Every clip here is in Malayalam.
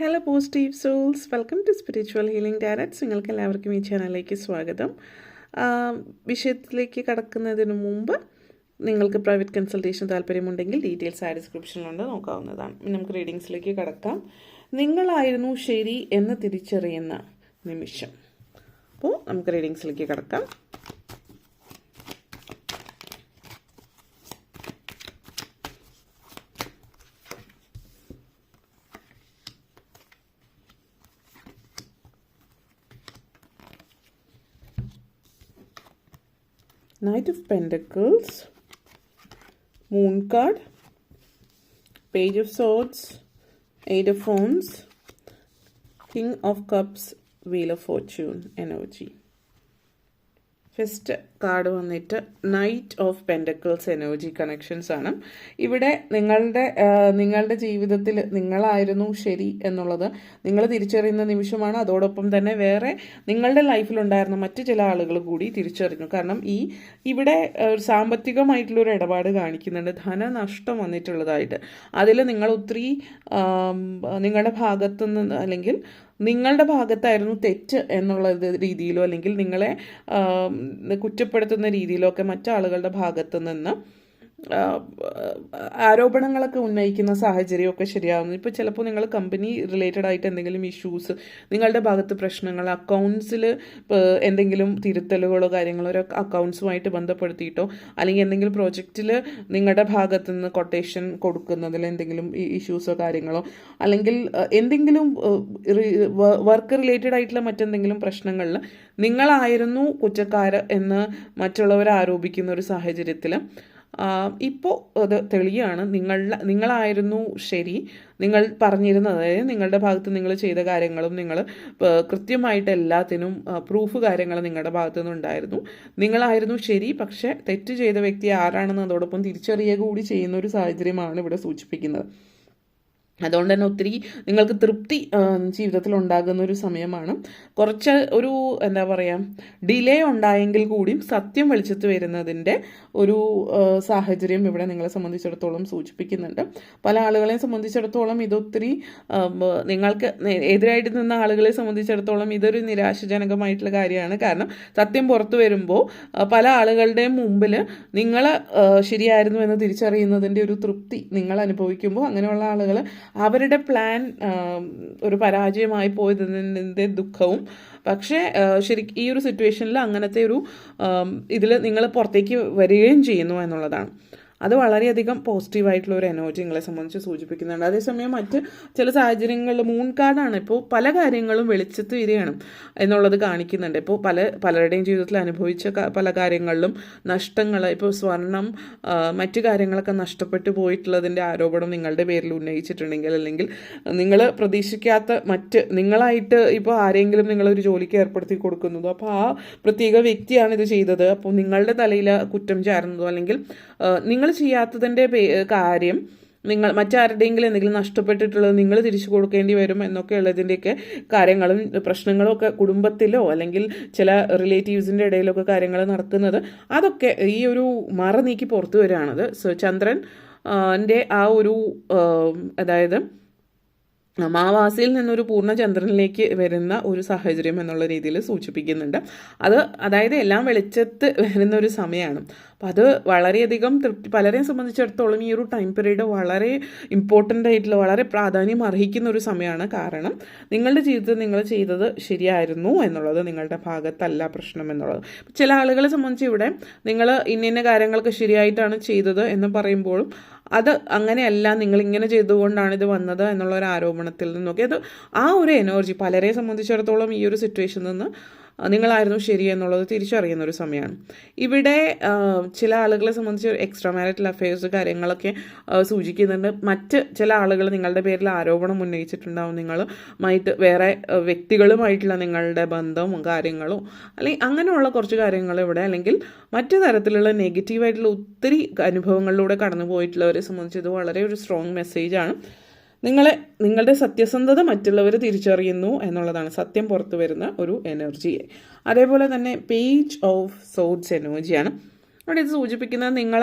Hello positive souls welcome to spiritual healing directs നിങ്ങൾക്ക് എല്ലാവർക്കും ഈ ചാനലിലേക്ക് സ്വാഗതം. വിഷയത്തിലേക്ക് കടക്കുന്നതിന് മുമ്പ് നിങ്ങൾക്ക് പ്രൈവറ്റ് കൺസൾട്ടേഷൻ താല്പര്യമുണ്ടെങ്കിൽ ഡീറ്റെയിൽസ് ആ ഡിസ്ക്രിപ്ഷനിലുണ്ട് നോക്കാവുന്നതാണ്. നമുക്ക് റീഡിങ്സിലേക്ക് കടക്കാം. നിങ്ങളായിരുന്നു ശരി എന്ന് തിരിച്ചറിയുന്ന നിമിഷം. അപ്പോൾ നമുക്ക് റീഡിങ്സിലേക്ക് കടക്കാം. Knight of Pentacles, Moon card, Page of Swords, Eight of Wands, King of Cups, Wheel of Fortune energy. First card വന്നിട്ട് knight of pentacles energy connections ആണ്. ഇവിടെ നിങ്ങളുടെ നിങ്ങളുടെ ജീവിതത്തിൽ നിങ്ങളായിരുന്നു ശരി എന്നുള്ളത് നിങ്ങൾ തിരിച്ചറിയുന്ന നിമിഷമാണ്. അതോടൊപ്പം തന്നെ വേറെ നിങ്ങളുടെ ലൈഫിലുണ്ടായിരുന്ന മറ്റു ചില ആളുകൾ കൂടി തിരിച്ചറിഞ്ഞു. കാരണം ഈ ഇവിടെ സാമ്പത്തികമായിട്ടുള്ള ഒരു ഇടപാട് കാണിക്കുന്നുണ്ട്. ധനനഷ്ടം വന്നിട്ടുള്ളതായിട്ട്. അതിൽ നിങ്ങൾ ഒത്തിരി നിങ്ങളുടെ ഭാഗത്തു നിന്ന് അല്ലെങ്കിൽ നിങ്ങളുടെ ഭാഗത്തായിരുന്നു തെറ്റ് എന്നുള്ള രീതിയിലോ അല്ലെങ്കിൽ നിങ്ങളെ കുറ്റപ്പെടുത്തുന്ന രീതിയിലോ ഒക്കെ മറ്റാളുകളുടെ ഭാഗത്തു നിന്ന് ആരോപണങ്ങളൊക്കെ ഉന്നയിക്കുന്ന സാഹചര്യമൊക്കെ ശരിയാവുന്നു. ഇപ്പോൾ ചിലപ്പോൾ നിങ്ങൾ കമ്പനി റിലേറ്റഡ് ആയിട്ട് എന്തെങ്കിലും ഇഷ്യൂസ് നിങ്ങളുടെ ഭാഗത്ത് പ്രശ്നങ്ങൾ അക്കൗണ്ട്സിൽ എന്തെങ്കിലും തിരുത്തലുകളോ കാര്യങ്ങളോ ഒരു അക്കൗണ്ട്സുമായിട്ട് ബന്ധപ്പെടുത്തിയിട്ടോ അല്ലെങ്കിൽ എന്തെങ്കിലും പ്രോജക്റ്റിൽ നിങ്ങളുടെ ഭാഗത്ത് നിന്ന് കൊട്ടേഷൻ കൊടുക്കുന്നതിൽ എന്തെങ്കിലും ഇഷ്യൂസോ കാര്യങ്ങളോ അല്ലെങ്കിൽ എന്തെങ്കിലും വർക്ക് റിലേറ്റഡ് ആയിട്ടുള്ള മറ്റെന്തെങ്കിലും പ്രശ്നങ്ങളിൽ നിങ്ങളായിരുന്നു കുറ്റക്കാർ എന്ന് മറ്റുള്ളവർ ആരോപിക്കുന്ന ഒരു സാഹചര്യത്തിൽ ഇപ്പോൾ അത് തെളിയാണ്. നിങ്ങളുടെ നിങ്ങളായിരുന്നു ശരി. നിങ്ങൾ പറഞ്ഞിരുന്നത് അതായത് നിങ്ങളുടെ ഭാഗത്ത് നിങ്ങൾ ചെയ്ത കാര്യങ്ങളും നിങ്ങൾ കൃത്യമായിട്ട് എല്ലാത്തിനും പ്രൂഫ് കാര്യങ്ങൾ നിങ്ങളുടെ ഭാഗത്തു നിന്നുണ്ടായിരുന്നു നിങ്ങളായിരുന്നു ശരി പക്ഷേ തെറ്റ് ചെയ്ത വ്യക്തി ആരാണെന്ന് അതോടൊപ്പം തിരിച്ചറിയുക കൂടി ചെയ്യുന്ന ഒരു സാഹചര്യമാണ് ഇവിടെ സൂചിപ്പിക്കുന്നത്. അതുകൊണ്ട് തന്നെ ഒത്തിരി നിങ്ങൾക്ക് തൃപ്തി ജീവിതത്തിൽ ഉണ്ടാകുന്ന ഒരു സമയമാണ്. കുറച്ച് ഒരു എന്താ പറയുക ഡിലേ ഉണ്ടായെങ്കിൽ കൂടിയും സത്യം വെളിച്ചത്ത് വരുന്നതിന്റെ ഒരു സാഹചര്യം ഇവിടെ നിങ്ങളെ സംബന്ധിച്ചിടത്തോളം സൂചിപ്പിക്കുന്നുണ്ട്. പല ആളുകളെ സംബന്ധിച്ചിടത്തോളം ഇതൊത്തിരി നിങ്ങൾക്ക് എതിരായിട്ട് നിന്ന ആളുകളെ സംബന്ധിച്ചിടത്തോളം ഇതൊരു നിരാശജനകമായിട്ടുള്ള കാര്യമാണ്. കാരണം സത്യം പുറത്തു വരുമ്പോൾ പല ആളുകളുടെയും മുമ്പിൽ നിങ്ങൾ ശരിയായിരുന്നു എന്ന് തിരിച്ചറിയുന്നതിന്റെ ഒരു തൃപ്തി നിങ്ങൾ അനുഭവിക്കുമ്പോൾ അങ്ങനെയുള്ള ആളുകൾ അവരുടെ പ്ലാൻ ഒരു പരാജയമായി പോയതിന്റെ ദുഃഖവും. പക്ഷേ ശരി ഈ ഒരു സിറ്റുവേഷനിൽ അങ്ങനത്തെ ഒരു ഇതിൽ നിങ്ങൾ പുറത്തേക്ക് വരികയും ചെയ്യുന്നു എന്നുള്ളതാണ്. അത് വളരെയധികം പോസിറ്റീവായിട്ടുള്ള ഒരു എനർജി നിങ്ങളെ സംബന്ധിച്ച് സൂചിപ്പിക്കുന്നുണ്ട്. അതേസമയം മറ്റ് ചില സാഹചര്യങ്ങളിൽ മൂൺ കാർഡാണ് ഇപ്പോൾ പല കാര്യങ്ങളും വെളിച്ചത്ത് വരികയാണ് എന്നുള്ളത് കാണിക്കുന്നുണ്ട്. ഇപ്പോൾ പല പലരുടെയും ജീവിതത്തിൽ അനുഭവിച്ച പല കാര്യങ്ങളിലും നഷ്ടങ്ങൾ ഇപ്പോൾ സ്വർണം മറ്റു കാര്യങ്ങളൊക്കെ നഷ്ടപ്പെട്ടു പോയിട്ടുള്ളതിന്റെ ആരോപണം നിങ്ങളുടെ പേരിൽ ഉന്നയിച്ചിട്ടുണ്ടെങ്കിൽ അല്ലെങ്കിൽ നിങ്ങൾ പ്രതീക്ഷിക്കാത്ത മറ്റ് നിങ്ങളായിട്ട് ഇപ്പോൾ ആരെങ്കിലും നിങ്ങളൊരു ജോലിക്ക് ഏർപ്പെടുത്തി കൊടുക്കുന്നതോ അപ്പോൾ ആ പ്രത്യേക വ്യക്തിയാണ് ഇത് ചെയ്തത്. അപ്പോൾ നിങ്ങളുടെ തലയിൽ കുറ്റം ചാരുന്നതോ അല്ലെങ്കിൽ നിങ്ങൾ ചെയ്യാത്തതിന്റെ കാര്യം നിങ്ങൾ മറ്റാരുടെയെങ്കിലും എന്തെങ്കിലും നഷ്ടപ്പെട്ടിട്ടുള്ളത് നിങ്ങൾ തിരിച്ചു കൊടുക്കേണ്ടി വരും എന്നൊക്കെ ഉള്ളതിന്റെയൊക്കെ കാര്യങ്ങളും പ്രശ്നങ്ങളും ഒക്കെ കുടുംബത്തിലോ അല്ലെങ്കിൽ ചില റിലേറ്റീവ്സിന്റെ ഇടയിലൊക്കെ കാര്യങ്ങൾ നടക്കുന്നത് അതൊക്കെ ഈ ഒരു മറ നീക്കി പുറത്തു വരികയാണത്. സോ ചന്ദ്രൻ ആ, ആ ഒരു അതായത് മാവാസിയിൽ നിന്നൊരു പൂർണ ചന്ദ്രനിലേക്ക് വരുന്ന ഒരു സാഹചര്യം എന്നുള്ള രീതിയിൽ സൂചിപ്പിക്കുന്നുണ്ട്. അത് അതായത് എല്ലാം വെളിച്ചത്ത് വരുന്ന ഒരു സമയമാണ്. അപ്പം അത് വളരെയധികം തൃപ്തി പലരെയും സംബന്ധിച്ചിടത്തോളം ഈ ഒരു ടൈം പീരീഡ് വളരെ ഇമ്പോർട്ടന്റ് ആയിട്ടുള്ള വളരെ പ്രാധാന്യം അർഹിക്കുന്ന ഒരു സമയമാണ്. കാരണം നിങ്ങളുടെ ജീവിതത്തിൽ നിങ്ങൾ ചെയ്തത് ശരിയായിരുന്നു എന്നുള്ളത് നിങ്ങളുടെ ഭാഗത്തല്ല പ്രശ്നം എന്നുള്ളത്. ചില ആളുകളെ സംബന്ധിച്ച് ഇവിടെ നിങ്ങൾ ഇന്ന ഇന്ന കാര്യങ്ങളൊക്കെ ശരിയായിട്ടാണ് ചെയ്തത് എന്ന് പറയുമ്പോഴും അത് അങ്ങനെയല്ല നിങ്ങൾ ഇങ്ങനെ ചെയ്തുകൊണ്ടാണ് ഇത് വന്നത് എന്നുള്ള ഒരു ആരോപണത്തിൽ നിന്നൊക്കെ. അത് ആ ഒരു എനർജി പലരെ സംബന്ധിച്ചിടത്തോളം ഈ ഒരു സിറ്റുവേഷനിൽ നിന്ന് നിങ്ങളായിരുന്നു ശരി എന്നുള്ളത് തിരിച്ചറിയുന്ന ഒരു സമയമാണ്. ഇവിടെ ചില ആളുകളെ സംബന്ധിച്ച് എക്സ്ട്രാ മാരിറ്റൽ അഫയേഴ്സ് കാര്യങ്ങളൊക്കെ സൂചിക്കുന്നുണ്ട്. മറ്റ് ചില ആളുകൾ നിങ്ങളുടെ പേരിൽ ആരോപണം ഉന്നയിച്ചിട്ടുണ്ടാവും. നിങ്ങൾ മറ്റ് വേറെ വ്യക്തികളുമായിട്ടുള്ള നിങ്ങളുടെ ബന്ധവും കാര്യങ്ങളും അല്ലെങ്കിൽ അങ്ങനെയുള്ള കുറച്ച് കാര്യങ്ങൾ ഇവിടെ അല്ലെങ്കിൽ മറ്റു തരത്തിലുള്ള നെഗറ്റീവായിട്ടുള്ള ഒത്തിരി അനുഭവങ്ങളിലൂടെ കടന്നു പോയിട്ടുള്ളവരെ സംബന്ധിച്ച് ഇത് വളരെ ഒരു സ്ട്രോങ് മെസ്സേജാണ് നിങ്ങളെ നിങ്ങളുടെ സത്യസന്ധത മറ്റുള്ളവർ തിരിച്ചറിയുന്നു എന്നുള്ളതാണ് സത്യം പുറത്തു വരുന്ന ഒരു എനർജിയെ അതേപോലെ തന്നെ പേജ് ഓഫ് സോഡ്സ് എനർജിയാണ് അവിടെ ഇത് സൂചിപ്പിക്കുന്നത് നിങ്ങൾ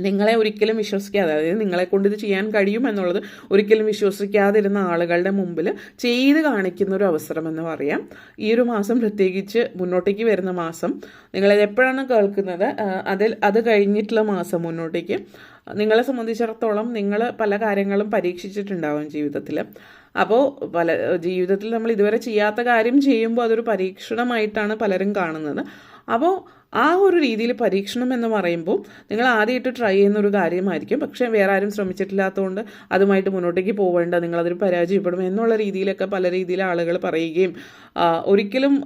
നിങ്ങളെ ഒരിക്കലും വിശ്വസിക്കാതെ അതായത് നിങ്ങളെ കൊണ്ട് ഇത് ചെയ്യാൻ കഴിയും എന്നുള്ളത് ഒരിക്കലും വിശ്വസിക്കാതിരുന്ന ആളുകളുടെ മുമ്പിൽ ചെയ്ത് കാണിക്കുന്ന ഒരു അവസരം എന്ന് പറയാം. ഈ ഒരു മാസം പ്രത്യേകിച്ച് മുന്നോട്ടേക്ക് വരുന്ന മാസം നിങ്ങളത് എപ്പോഴാണ് കേൾക്കുന്നത്? അതിൽ അത് കഴിഞ്ഞിട്ടുള്ള മാസം മുന്നോട്ടേക്ക്. നിങ്ങളെ സംബന്ധിച്ചിടത്തോളം നിങ്ങൾ പല കാര്യങ്ങളും പരീക്ഷിച്ചിട്ടുണ്ടാവും ജീവിതത്തിൽ അപ്പോൾ പല ജീവിതത്തിൽ നമ്മൾ ഇതുവരെ ചെയ്യാത്ത കാര്യം ചെയ്യുമ്പോൾ അതൊരു പരീക്ഷണമായിട്ടാണ് പലരും കാണുന്നത്. അപ്പോൾ ആ ഒരു രീതിയിൽ പരീക്ഷണം എന്ന് പറയുമ്പോൾ നിങ്ങൾ ആദ്യമായിട്ട് ട്രൈ ചെയ്യുന്ന ഒരു കാര്യമായിരിക്കും. പക്ഷേ വേറെ ആരും ശ്രമിച്ചിട്ടില്ലാത്തതുകൊണ്ട് അതുമായിട്ട് മുന്നോട്ടേക്ക് പോവേണ്ട നിങ്ങളതിൽ പരാജയപ്പെടും എന്നുള്ള രീതിയിലൊക്കെ പല രീതിയിൽ ആളുകൾ പറയുകയും ഒരിക്കലും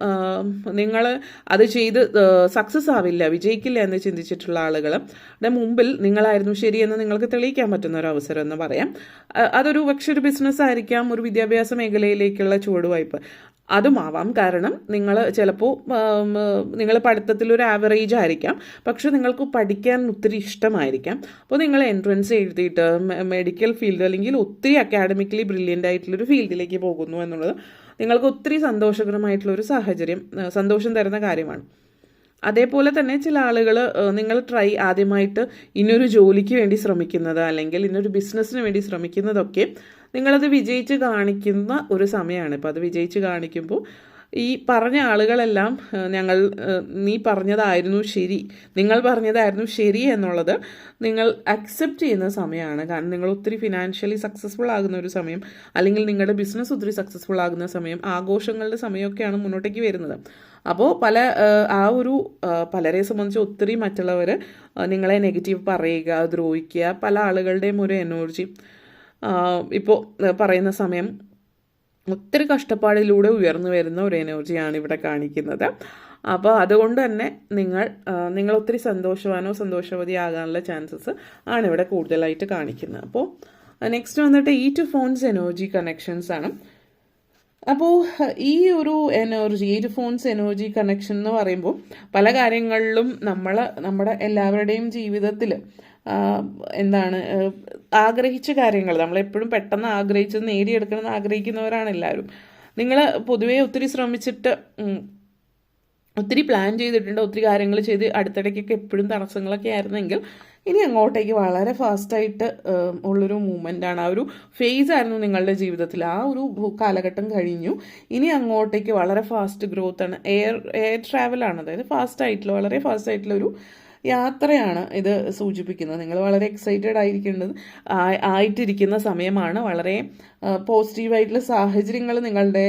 നിങ്ങൾ അത് ചെയ്ത് സക്സസ് ആവില്ല വിജയിക്കില്ല എന്ന് ചിന്തിച്ചിട്ടുള്ള ആളുകളുടെ മുമ്പിൽ നിങ്ങളായിരുന്നു ശരിയെന്ന് നിങ്ങൾക്ക് തെളിയിക്കാൻ പറ്റുന്ന ഒരു അവസരം എന്ന് പറയാം. അതൊരു പക്ഷെ ഒരു ബിസിനസ് ആയിരിക്കാം ഒരു വിദ്യാഭ്യാസ മേഖലയിലേക്കുള്ള ചുവടുവായ്പ്. അതുമാവാം. കാരണം നിങ്ങൾ ചിലപ്പോൾ നിങ്ങൾ പഠിത്തത്തിൽ ഒരു ആവറേജ് ആയിരിക്കാം. പക്ഷെ നിങ്ങൾക്ക് പഠിക്കാൻ ഒത്തിരി ഇഷ്ടമായിരിക്കാം. അപ്പോൾ നിങ്ങൾ എൻട്രൻസ് എഴുതിയിട്ട് മെഡിക്കൽ ഫീൽഡ് അല്ലെങ്കിൽ ഒത്തിരി അക്കാഡമിക്കലി ബ്രില്യന്റ് ആയിട്ടുള്ളൊരു ഫീൽഡിലേക്ക് പോകുന്നു എന്നുള്ളത് നിങ്ങൾക്ക് ഒത്തിരി സന്തോഷകരമായിട്ടുള്ളൊരു സാഹചര്യം സന്തോഷം തരുന്ന കാര്യമാണ്. അതേപോലെ തന്നെ ചില ആളുകൾ നിങ്ങൾ ട്രൈ ആദ്യമായിട്ട് ഇന്നൊരു ജോലിക്ക് വേണ്ടി ശ്രമിക്കുന്നത് അല്ലെങ്കിൽ ഇന്നൊരു ബിസിനസ്സിന് വേണ്ടി ശ്രമിക്കുന്നതൊക്കെ നിങ്ങളത് വിജയിച്ച് കാണിക്കുന്ന ഒരു സമയമാണ്. ഇപ്പോൾ അത് വിജയിച്ച് കാണിക്കുമ്പോൾ ഈ പറഞ്ഞ ആളുകളെല്ലാം ഞങ്ങൾ നീ പറഞ്ഞതായിരുന്നു ശരി നിങ്ങൾ പറഞ്ഞതായിരുന്നു ശരി എന്നുള്ളത് നിങ്ങൾ അക്സെപ്റ്റ് ചെയ്യുന്ന സമയമാണ്. കാരണം നിങ്ങൾ ഒത്തിരി ഫിനാൻഷ്യലി സക്സസ്ഫുൾ ആകുന്ന ഒരു സമയം അല്ലെങ്കിൽ നിങ്ങളുടെ ബിസിനസ് ഒത്തിരി സക്സസ്ഫുൾ ആകുന്ന സമയം ആഘോഷങ്ങളുടെ സമയമൊക്കെയാണ് മുന്നോട്ടേക്ക് വരുന്നത്. അപ്പോൾ പല ആ ഒരു പലരെ സംബന്ധിച്ച് ഒത്തിരി മറ്റുള്ളവർ നിങ്ങളെ നെഗറ്റീവ് പറയുക ദ്രോഹിക്കുക പല ആളുകളുടെയും ഒരു എനർജി ഇപ്പോൾ പറയുന്ന സമയം ഒത്തിരി കഷ്ടപ്പാടിലൂടെ ഉയർന്നു വരുന്ന ഒരു എനർജിയാണ് ഇവിടെ കാണിക്കുന്നത്. അപ്പോൾ അതുകൊണ്ട് തന്നെ നിങ്ങൾ നിങ്ങൾ ഒത്തിരി സന്തോഷവാനോ സന്തോഷവതി ആകാനുള്ള ചാൻസസ് ആണ് ഇവിടെ കൂടുതലായിട്ട് കാണിക്കുന്നത്. അപ്പോൾ നെക്സ്റ്റ് വന്നിട്ട് ഈ ടു ഫോൺസ് എനർജി കണക്ഷൻസ് ആണ്. അപ്പോൾ ഈ ഒരു എനർജി ഈ ടു ഫോൺസ് എനർജി കണക്ഷൻ എന്ന് പറയുമ്പോൾ പല കാര്യങ്ങളിലും നമ്മൾ നമ്മുടെ എല്ലാവരുടെയും ജീവിതത്തിൽ എന്താണ് ആഗ്രഹിച്ച കാര്യങ്ങൾ. നമ്മളെപ്പോഴും പെട്ടെന്ന് ആഗ്രഹിച്ചത് നേടിയെടുക്കണമെന്ന് ആഗ്രഹിക്കുന്നവരാണ് എല്ലാവരും. നിങ്ങൾ പൊതുവേ ഒത്തിരി ശ്രമിച്ചിട്ട് ഒത്തിരി പ്ലാൻ ചെയ്തിട്ടുണ്ട് ഒത്തിരി കാര്യങ്ങൾ ചെയ്ത് അടുത്തിടയ്ക്കൊക്കെ എപ്പോഴും തടസ്സങ്ങളൊക്കെ ആയിരുന്നെങ്കിൽ ഇനി അങ്ങോട്ടേക്ക് വളരെ ഫാസ്റ്റായിട്ട് ഉള്ളൊരു മൂമെന്റ് ആണ്. ആ ഒരു ഫേസ് ആയിരുന്നു നിങ്ങളുടെ ജീവിതത്തിൽ. ആ ഒരു കാലഘട്ടം കഴിഞ്ഞു. ഇനി അങ്ങോട്ടേക്ക് വളരെ ഫാസ്റ്റ് ഗ്രോത്ത് ആണ്. എയർ എയർ ട്രാവലാണ് അതായത് ഫാസ്റ്റ് ആയിട്ടുള്ള വളരെ ഫാസ്റ്റ് ആയിട്ടുള്ള ഒരു യാത്രയാണ് ഇത് സൂചിപ്പിക്കുന്നത്. നിങ്ങൾ വളരെ എക്സൈറ്റഡ് ആയിരിക്കേണ്ടത് ആയിട്ടിരിക്കുന്ന സമയമാണ്. വളരെ പോസിറ്റീവായിട്ടുള്ള സാഹചര്യങ്ങൾ നിങ്ങളുടെ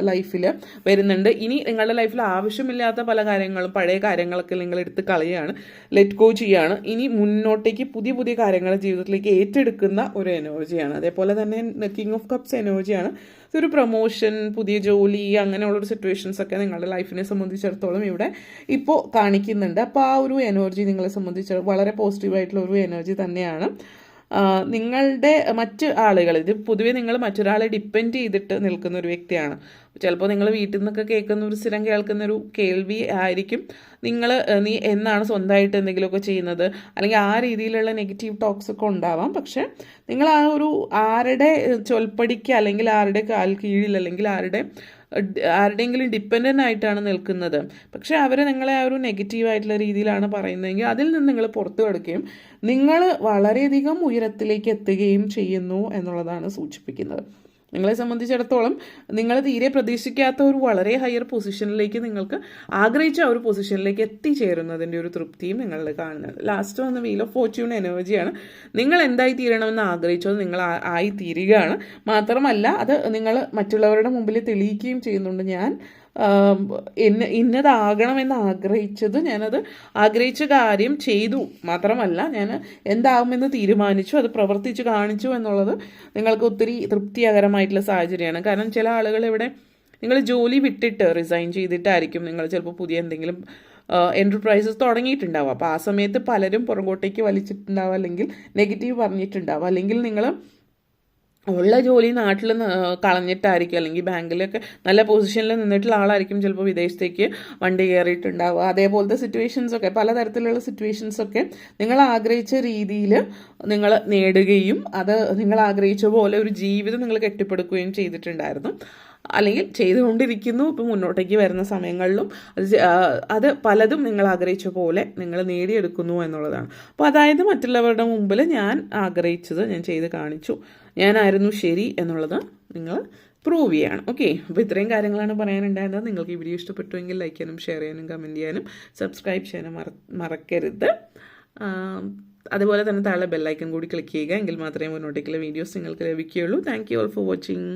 ലൈഫിൽ വരുന്നുണ്ട്. ഇനി നിങ്ങളുടെ ലൈഫിൽ ആവശ്യമില്ലാത്ത പല കാര്യങ്ങളും പഴയ കാര്യങ്ങളൊക്കെ നിങ്ങൾ എടുത്ത് കളയുകയാണ് ലെറ്റ് ഗോ ചെയ്യാണ്. ഇനി മുന്നോട്ടേക്ക് പുതിയ പുതിയ കാര്യങ്ങൾ ജീവിതത്തിലേക്ക് ഏറ്റെടുക്കുന്ന ഒരു എനർജിയാണ് അതേപോലെ തന്നെ കിങ് ഓഫ് കപ്സ് എനർജിയാണ് ഇതൊരു പ്രൊമോഷൻ പുതിയ ജോലി അങ്ങനെയുള്ളൊരു സിറ്റുവേഷൻസ് ഒക്കെ നിങ്ങളുടെ ലൈഫിനെ സംബന്ധിച്ചിടത്തോളം ഇവിടെ ഇപ്പോൾ കാണിക്കുന്നുണ്ട്. അപ്പോൾ ആ ഒരു എനർജി നിങ്ങളെ സംബന്ധിച്ച് വളരെ പോസിറ്റീവായിട്ടുള്ള ഒരു എനർജി തന്നെയാണ്. നിങ്ങളുടെ മറ്റു ആളുകൾ ഇത് പൊതുവെ നിങ്ങൾ മറ്റൊരാളെ ഡിപ്പെൻഡ് ചെയ്തിട്ട് നിൽക്കുന്ന ഒരു വ്യക്തിയാണ്. ചിലപ്പോൾ നിങ്ങൾ വീട്ടിൽ നിന്നൊക്കെ കേൾക്കുന്ന ഒരു സ്ഥിരം കേൾക്കുന്ന ഒരു കേൾവി ആയിരിക്കും. നിങ്ങൾ നീ എന്നാണ് സ്വന്തമായിട്ട് എന്തെങ്കിലുമൊക്കെ ചെയ്യുന്നത്? അല്ലെങ്കിൽ ആ രീതിയിലുള്ള നെഗറ്റീവ് ടോക്സ് ഒക്കെ ഉണ്ടാവാം. പക്ഷെ നിങ്ങൾ ആ ഒരു ആരുടെ ചൊൽപ്പടിക്ക് അല്ലെങ്കിൽ ആരുടെ കാൽ കീഴിൽ അല്ലെങ്കിൽ ആരുടെ ആരുടെയെങ്കിലും ഡിപ്പെൻഡന്റ് ആയിട്ടാണ് നിൽക്കുന്നത്. പക്ഷേ അവർ നിങ്ങളെ ആ ഒരു നെഗറ്റീവ് ആയിട്ടുള്ള രീതിയിലാണ് പറയുന്നതെങ്കിൽ അതിൽ നിന്ന് നിങ്ങൾ പുറത്തു കടക്കുകയും നിങ്ങൾ വളരെയധികം ഉയരത്തിലേക്ക് എത്തുകയും ചെയ്യുന്നു എന്നുള്ളതാണ് സൂചിപ്പിക്കുന്നത്. നിങ്ങളെ സംബന്ധിച്ചിടത്തോളം നിങ്ങൾ തീരെ പ്രതീക്ഷിക്കാത്ത ഒരു വളരെ ഹയർ പൊസിഷനിലേക്ക് നിങ്ങൾക്ക് ആഗ്രഹിച്ച ഒരു പൊസിഷനിലേക്ക് എത്തിച്ചേരുന്നതിന്റെ ഒരു തൃപ്തിയും നിങ്ങൾ കാണുന്നത്. ലാസ്റ്റ് വന്ന വീൽ ഓഫ് ഫോർച്യൂൺ എനർജിയാണ് നിങ്ങൾ എന്തായി തീരണമെന്ന് ആഗ്രഹിച്ചോ നിങ്ങൾ ആയി തീരുകയാണ്. മാത്രമല്ല അത് നിങ്ങൾ മറ്റുള്ളവരുടെ മുമ്പിൽ തെളിയിക്കുകയും ചെയ്യുന്നുണ്ട്. ഞാൻ ആം, ഇന്ന ഇന്നതാകണമെന്ന് ആഗ്രഹിച്ചത് ഞാനത് ആഗ്രഹിച്ച കാര്യം ചെയ്തു. മാത്രമല്ല ഞാൻ എന്താകുമെന്ന് തീരുമാനിച്ചു അത് പ്രവർത്തിച്ചു കാണിച്ചു എന്നുള്ളത് നിങ്ങൾക്ക് ഒത്തിരി തൃപ്തികരമായിട്ടുള്ള സാഹചര്യമാണ്. കാരണം ചില ആളുകൾ ഇവിടെ നിങ്ങൾ ജോലി വിട്ടിട്ട് റിസൈൻ ചെയ്തിട്ടായിരിക്കും നിങ്ങൾ ചിലപ്പോൾ പുതിയ എന്തെങ്കിലും എന്റർപ്രൈസസ് തുടങ്ങിയിട്ടുണ്ടാവും അപ്പോൾ ആ സമയത്ത് പലരും പുറകോട്ടേക്ക് വലിച്ചിട്ടുണ്ടാവും അല്ലെങ്കിൽ നെഗറ്റീവ് പറഞ്ഞിട്ടുണ്ടാവുക. അല്ലെങ്കിൽ നിങ്ങൾ ഉള്ള ജോലി നാട്ടിൽ കളഞ്ഞിട്ടായിരിക്കും. അല്ലെങ്കിൽ ബാങ്കിലൊക്കെ നല്ല പൊസിഷനിൽ നിന്നിട്ടുള്ള ആളായിരിക്കും ചിലപ്പോൾ വിദേശത്തേക്ക് വണ്ടി കയറിയിട്ടുണ്ടാവുക. അതേപോലത്തെ സിറ്റുവേഷൻസ് ഒക്കെ പലതരത്തിലുള്ള സിറ്റുവേഷൻസ് ഒക്കെ നിങ്ങൾ ആഗ്രഹിച്ച രീതിയിൽ നിങ്ങൾ നേടുകയും അത് നിങ്ങൾ ആഗ്രഹിച്ച പോലെ ഒരു ജീവിതം നിങ്ങൾ കെട്ടിപ്പടുക്കുകയും ചെയ്തിട്ടുണ്ടായിരുന്നു. അല്ലെങ്കിൽ ചെയ്തുകൊണ്ടിരിക്കുന്നു ഇപ്പം മുന്നോട്ടേക്ക് വരുന്ന സമയങ്ങളിലും അത് അത് പലതും നിങ്ങൾ ആഗ്രഹിച്ച പോലെ നിങ്ങൾ നേടിയെടുക്കുന്നു എന്നുള്ളതാണ്. അപ്പോൾ അതായത് മറ്റുള്ളവരുടെ മുമ്പിൽ ഞാൻ ആഗ്രഹിച്ചത് ഞാൻ ചെയ്ത് കാണിച്ചു ഞാനായിരുന്നു ശരി എന്നുള്ളത് നിങ്ങൾ പ്രൂവ് ചെയ്യണം. ഓക്കെ അപ്പോൾ ഇത്രയും കാര്യങ്ങളാണ് പറയാനുണ്ടായിരുന്നത്. നിങ്ങൾക്ക് ഈ വീഡിയോ ഇഷ്ടപ്പെട്ടുവെങ്കിൽ ലൈക്ക് ചെയ്യാനും ഷെയർ ചെയ്യാനും കമന്റ് ചെയ്യാനും സബ്സ്ക്രൈബ് ചെയ്യാനും മറ മറക്കരുത്. അതുപോലെ തന്നെ താഴെ ബെല്ലൈക്കൺ കൂടി ക്ലിക്ക് ചെയ്യുക എങ്കിൽ മാത്രമേ മുന്നോട്ടേക്കുള്ള വീഡിയോസ് നിങ്ങൾക്ക് ലഭിക്കുകയുള്ളൂ. Thank you all for watching